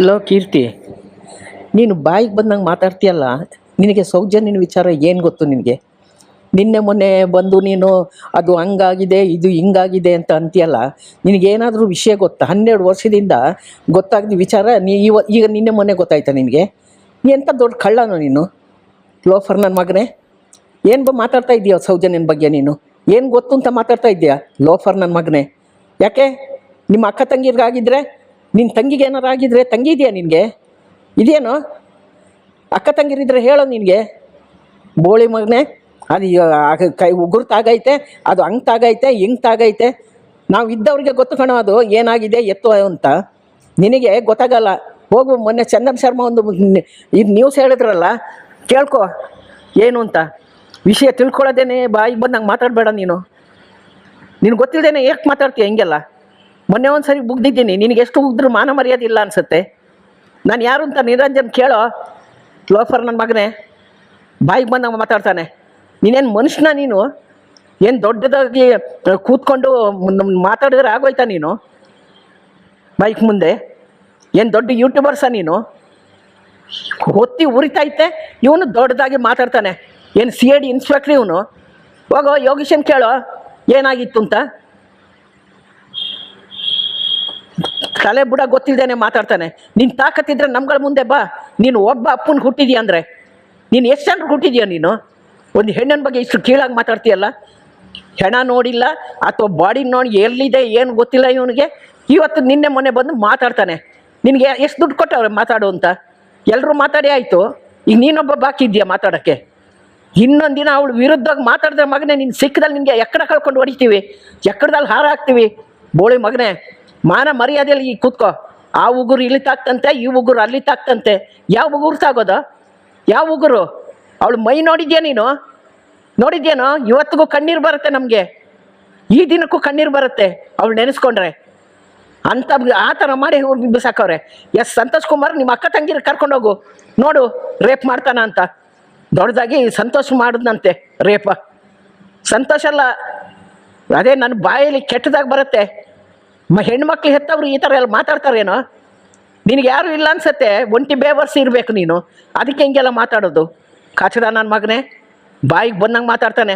Low, ಕೀರ್ತಿ, ನೀನು ಬಾಯಿಗೆ ಬಂದಂಗೆ ಮಾತಾಡ್ತೀಯಲ್ಲ, ನಿನಗೆ ಸೌಜನ್ಯನ ವಿಚಾರ ಏನು ಗೊತ್ತು ನಿನಗೆ? ನಿನ್ನೆ ಮೊನ್ನೆ ಬಂದು ನೀನು, ಅದು ಹಂಗಾಗಿದೆ, ಇದು ಹಿಂಗಾಗಿದೆ ಅಂತ ಅಂತೀಯಲ್ಲ, ನಿನಗೇನಾದರೂ ವಿಷಯ ಗೊತ್ತಾ? ಹನ್ನೆರಡು ವರ್ಷದಿಂದ ಗೊತ್ತಾಗದ ವಿಚಾರ, ನೀ ಇವ, ಈಗ ನಿನ್ನೆ ಮೊನ್ನೆ ಗೊತ್ತಾಯ್ತಾ ನಿನಗೆ? ಎಂಥ ದೊಡ್ಡ ಕಳ್ಳನೋ ನೀನು? ಲೋಫರ್ ನನ್ನ ಮಗನೇ, ಏನು ಬ ಮಾತಾಡ್ತಾ ಇದೀಯ ಸೌಜನ್ಯನ ಬಗ್ಗೆ ನೀನು? ಏನು ಗೊತ್ತು ಅಂತ ಮಾತಾಡ್ತಾ ಇದೆಯಾ ಲೋಫರ್ ನನ್ನ ಮಗನೇ? ಯಾಕೆ? ನಿಮ್ಮ ಅಕ್ಕ ತಂಗಿರ್ಗಾಗಿದ್ರೆ ನಿನ್ನ ತಂಗಿಗೆ ಏನಾರು ಆಗಿದ್ರೆ ತಂಗಿ ಇದೆಯಾ ನಿನಗೆ? ಇದೇನೋ? ಅಕ್ಕ ತಂಗಿರಿದ್ರೆ ಹೇಳೋ ನಿನಗೆ? ಬೋಳಿ ಮಗನೇ, ಅದು ಕೈ ಉಗುರು ತಾಗೈತೆ, ಅದು ಹಂಗೆ ತಾಗೈತೆ, ಹಿಂಗೆ ತಾಗೈತೆ. ನಾವು ಇದ್ದವ್ರಿಗೆ ಗೊತ್ತು ಕಣೋ ಅದು, ಏನಾಗಿದೆ, ಎತ್ತು ಅಂತ. ನಿನಗೆ ಗೊತ್ತಾಗಲ್ಲ. ಹೋಗು, ಮೊನ್ನೆ ಚಂದನ್ ಶರ್ಮಾ ಒಂದು ಇದು ನ್ಯೂಸ್ ಹೇಳಿದ್ರಲ್ಲ, ಕೇಳ್ಕೊ, ಏನು ಅಂತ. ವಿಷಯ ತಿಳ್ಕೊಳ್ಳೋದೇನೆ ಬಾಯಿಗೆ ಬಂದಂಗೆ ಮಾತಾಡಬೇಡ ನೀನು. ನಿನ್ಗೆ ಗೊತ್ತಿಲ್ಲದೇನೆ ಯಾಕೆ ಮಾತಾಡ್ತೀಯ, ಹಿಂಗೆಲ್ಲ. ಮೊನ್ನೆ ಒಂದು ಸರಿ ಬುಗ್ದಿದ್ದೀನಿ ನಿನಗೆ ಎಷ್ಟು ಉಗ್ದ್ರು ಮಾನ ಮರ್ಯಾದೆ ಇಲ್ಲ ಅನ್ಸುತ್ತೆ? ನಾನು ಯಾರು ಅಂತ ನಿರಂಜನ್ ಕೇಳೋ? ಲೋಫರ್ ನನ್ನ ಮಗನೇ. ಬಾಯಿಗೆ ಬಂದಂಗೆ ಮಾತಾಡ್ತಾನೆ. ನೀನೇನು ಮನುಷ್ಯನ ನೀನು? ಏನು ದೊಡ್ಡದಾಗಿ ಕೂತ್ಕೊಂಡು ಮಾತಾಡಿದ್ರೆ ಆಗೋಯ್ತಾ ನೀನು? ಬೈಕ್ ಮುಂದೆ. ಏನು ದೊಡ್ಡ ಯೂಟ್ಯೂಬರ್ಸ ನೀನು? ಹೊತ್ತಿ ಉರಿತೈತೆ ಇವನು ದೊಡ್ಡದಾಗಿ ಮಾತಾಡ್ತಾನೆ. ಏನು ಸಿ ಎ ಡಿ ಇನ್ಸ್ಪೆಕ್ಟ್ರ್ ಇವನು? ಹೋಗೋ ಯೋಗೀಶನ್ ಕೇಳೋ? ಏನಾಗಿತ್ತು ಅಂತ ತಲೆ ಬುಡ ಗೊತ್ತಿಲ್ದೇನೆ ಮಾತಾಡ್ತಾನೆ. ನಿನ್ ತಾಕತ್ತಿದ್ರೆ ನಮ್ಗಳ ಮುಂದೆ ಬಾ. ನೀನು ಒಬ್ಬ ಅಪ್ಪನ ಹುಟ್ಟಿದ್ಯಾ ಅಂದ್ರೆ? ನೀನು ಎಷ್ಟು ಜನರು ಹುಟ್ಟಿದ್ಯಾ ನೀನು? ಒಂದು ಹೆಣ್ಣಿನ ಬಗ್ಗೆ ಇಷ್ಟು ಕೀಳಾಗಿ ಮಾತಾಡ್ತೀಯಲ್ಲ? ಹೆಣ ನೋಡಿಲ್ಲ, ಅಥವಾ ಬಾಡಿ ನೋಡಿ ಎಲ್ಲಿದೆ, ಏನು ಗೊತ್ತಿಲ್ಲ ಇವನಿಗೆ. ಇವತ್ತು ನಿನ್ನೆ ಮೊನ್ನೆ ಬಂದು ಮಾತಾಡ್ತಾನೆ. ನಿನಗೆ ಎಷ್ಟು ದುಡ್ಡು ಕೊಟ್ಟವ್ರೆ ಮಾತಾಡು ಅಂತ? ಎಲ್ಲರೂ ಮಾತಾಡಿ ಆಯಿತು. ಈಗ ನೀನೊಬ್ಬ ಬಾಕಿ ಇದೆಯಾ ಮಾತಾಡೋಕ್ಕೆ? ಇನ್ನೊಂದು ದಿನ ಅವಳು ವಿರುದ್ಧವಾಗಿ ಮಾತಾಡಿದ್ರೆ ಮಗನೇ ನಿನ್ನ ಸಿಕ್ಕದಲ್ಲಿ ನಿನಗೆ ಎಕ್ಕಡ ಕಳ್ಕೊಂಡು ಹೊಡಿತೀವಿ. ಎಕ್ಕಡದಲ್ಲಿ ಹಾರ ಹಾಕ್ತೀವಿ. ಬೋಳಿ ಮಗನೇ ಮಾನ ಮರ್ಯಾದೆಯಲ್ಲಿ ಈ ಕೂತ್ಕೋ. ಆ ಉಗುರು ಇಲ್ಲಿ ತಾಕ್ತಂತೆ ಈ ಉಗುರು ಅಲ್ಲಿ ತಾಕ್ತಂತೆ ಯಾವ ಉಗುರು ತಾಗೋದು ಯಾವ ಉಗುರು? ಅವಳು ಮೈ ನೋಡಿದ್ಯಾ ನೀನು? ನೋಡಿದ್ಯೇನೋ? ಇವತ್ತಿಗೂ ಕಣ್ಣೀರು ಬರುತ್ತೆ ನಮಗೆ. ಈ ದಿನಕ್ಕೂ ಕಣ್ಣೀರು ಬರುತ್ತೆ, ಅವಳು ನೆನೆಸ್ಕೊಂಡ್ರೆ. ಅಂತ ಆ ಥರ ಮಾಡಿ ಇವ್ರು ಬಿಸಾಕವ್ರೆ. ಎಸ್, ಸಂತೋಷ್ ಕುಮಾರ್, ನಿಮ್ಮ ಅಕ್ಕ ತಂಗಿರ ಕರ್ಕೊಂಡೋಗು ನೋಡು, ರೇಪ್ ಮಾಡ್ತಾನ ಅಂತ. ದೊಡ್ಡದಾಗಿ ಸಂತೋಷ್ ಮಾಡಿದ್ನಂತೆ, ರೇಪ. ಸಂತೋಷ ಅಲ್ಲ, ಅದೇ ನನ್ನ ಬಾಯಲ್ಲಿ ಕೆಟ್ಟದಾಗಿ ಬರುತ್ತೆ. ಮ ಹೆಣ್ಮಕ್ಳು ಹೆತ್ತವ್ರು ಈ ಥರ ಎಲ್ಲ ಮಾತಾಡ್ತಾರೇನೋ? ನಿನಗೆ ಯಾರು ಇಲ್ಲ ಅನ್ಸತ್ತೆ, ಒಂಟಿ ಬೇವರ್ಸಿ ಇರಬೇಕು ನೀನು. ಅದಕ್ಕೆ ಹಿಂಗೆಲ್ಲ ಮಾತಾಡೋದು. ಕಾಚಡ ನನ್ನ ಮಗನೇ? ಬಾಯಿಗೆ ಬಂದಂಗೆ ಮಾತಾಡ್ತಾನೆ.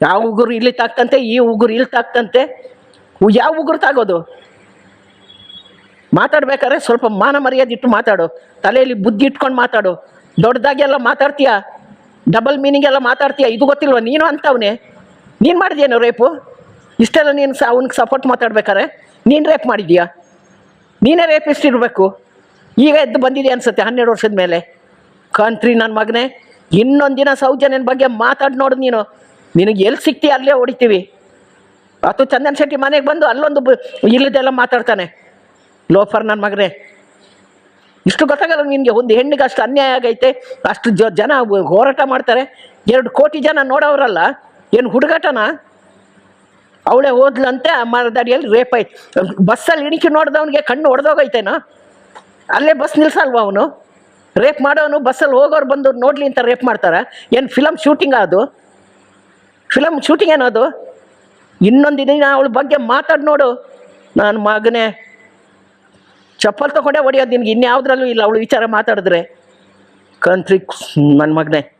ಯಾವ ಉಗುರು ಇಲ್ಲಿ ತಾಕ್ತಂತೆ, ಈ ಉಗುರು ಇಲ್ಲಿ ತಾಕ್ತಂತೆ. ಯಾವ ಉಗುರು ತಾಗೋದು? ಮಾತಾಡ್ಬೇಕಾದ್ರೆ ಸ್ವಲ್ಪ ಮಾನ ಮರ್ಯಾದೆ ಇಟ್ಟು ಮಾತಾಡು. ತಲೆಯಲ್ಲಿ ಬುದ್ಧಿ ಇಟ್ಕೊಂಡು ಮಾತಾಡು. ದೊಡ್ಡದಾಗಿ ಎಲ್ಲ ಮಾತಾಡ್ತೀಯ? ಡಬಲ್ ಮೀನಿಂಗ್ ಎಲ್ಲ ಮಾತಾಡ್ತೀಯ? ಇದು ಗೊತ್ತಿಲ್ವ? ನೀನು ಅಂತವನೇ. ನೀನು ಮಾಡಿದ್ಯೇನು ರೇಪು? ಇಷ್ಟೆಲ್ಲ ನೀನು ಸ ಅವ್ನಿಗೆ ಸಪೋರ್ಟ್ ಮಾತಾಡ್ಬೇಕಾರೆ ನೀನು ರೇಪ್ ಮಾಡಿದ್ಯಾ? ನೀನೇ ರೇಪಿಸ್ಟ್ ಇರಬೇಕು. ಈಗ ಎದ್ದು ಬಂದಿದೆ ಅನ್ಸುತ್ತೆ ಹನ್ನೆರಡು ವರ್ಷದ ಮೇಲೆ? ಕಂತ್ರಿ ನನ್ನ ಮಗನೇ ಇನ್ನೊಂದು ದಿನ ಸೌಜನ್ಯನ ಬಗ್ಗೆ ಮಾತಾಡಿ ನೋಡು ನೀನು. ನಿನಗೆ ಎಲ್ಲಿ ಸಿಕ್ತಿ ಅಲ್ಲೇ ಹೊಡಿತೀವಿ. ಅಥವಾ ಚಂದನ್ ಶೆಟ್ಟಿ ಮನೆಗೆ ಬಂದು ಅಲ್ಲೊಂದು ಇಲ್ಲದೆಲ್ಲ ಮಾತಾಡ್ತಾನೆ. ಲೋಫರ್ ನನ್ನ ಮಗನೇ. ಇಷ್ಟು ಗೊತ್ತಾಗಲ್ಲ ನಿನಗೆ, ಒಂದು ಹೆಣ್ಣಿಗೆ ಅಷ್ಟು ಅನ್ಯಾಯ ಆಗೈತೆ, ಅಷ್ಟು ಜನ ಹೋರಾಟ ಮಾಡ್ತಾರೆ. ಎರಡು ಕೋಟಿ ಜನ ನೋಡೋರಲ್ಲ ಏನು ಹುಡುಗಾಟನ? ಅವಳೇ ಓದ್ಲಂತೆ ಮರದಡಿಯಲ್ಲಿ ರೇಪ್ ಆಯ್ತು. ಬಸ್ಸಲ್ಲಿ ಇಣಿಕೆ ನೋಡ್ದವನಿಗೆ ಕಣ್ಣು ಹೊಡೆದೋಗೈತೇನೋ ಅಲ್ಲೇ ಬಸ್ ನಿಲ್ಸಲ್ವ ಅವನು? ರೇಪ್ ಮಾಡೋನು, ಬಸ್ಸಲ್ಲಿ ಹೋಗೋರು ಬಂದು ನೋಡ್ಲಿ ಅಂತ ರೇಪ್ ಮಾಡ್ತಾರೆ? ಏನು ಫಿಲಮ್ ಶೂಟಿಂಗ್ ಅದು? ಫಿಲಮ್ ಶೂಟಿಂಗ್ ಏನದು ಇನ್ನೊಂದು ದಿನ ಅವಳ ಬಗ್ಗೆ ಮಾತಾಡಿ ನೋಡು. ನನ್ನ ಮಗನೇ. ಚಪ್ಪಲ್ ತಗೊಂಡೆ ಹೊಡೆಯೋದು ನಿನ್ಗೆ, ಇನ್ಯಾವುದ್ರಲ್ಲೂ ಇಲ್ಲ. ಅವಳು ವಿಚಾರ ಮಾತಾಡಿದ್ರೆ. ಕಂತ್ರಿ ನನ್ನ ಮಗನೇ.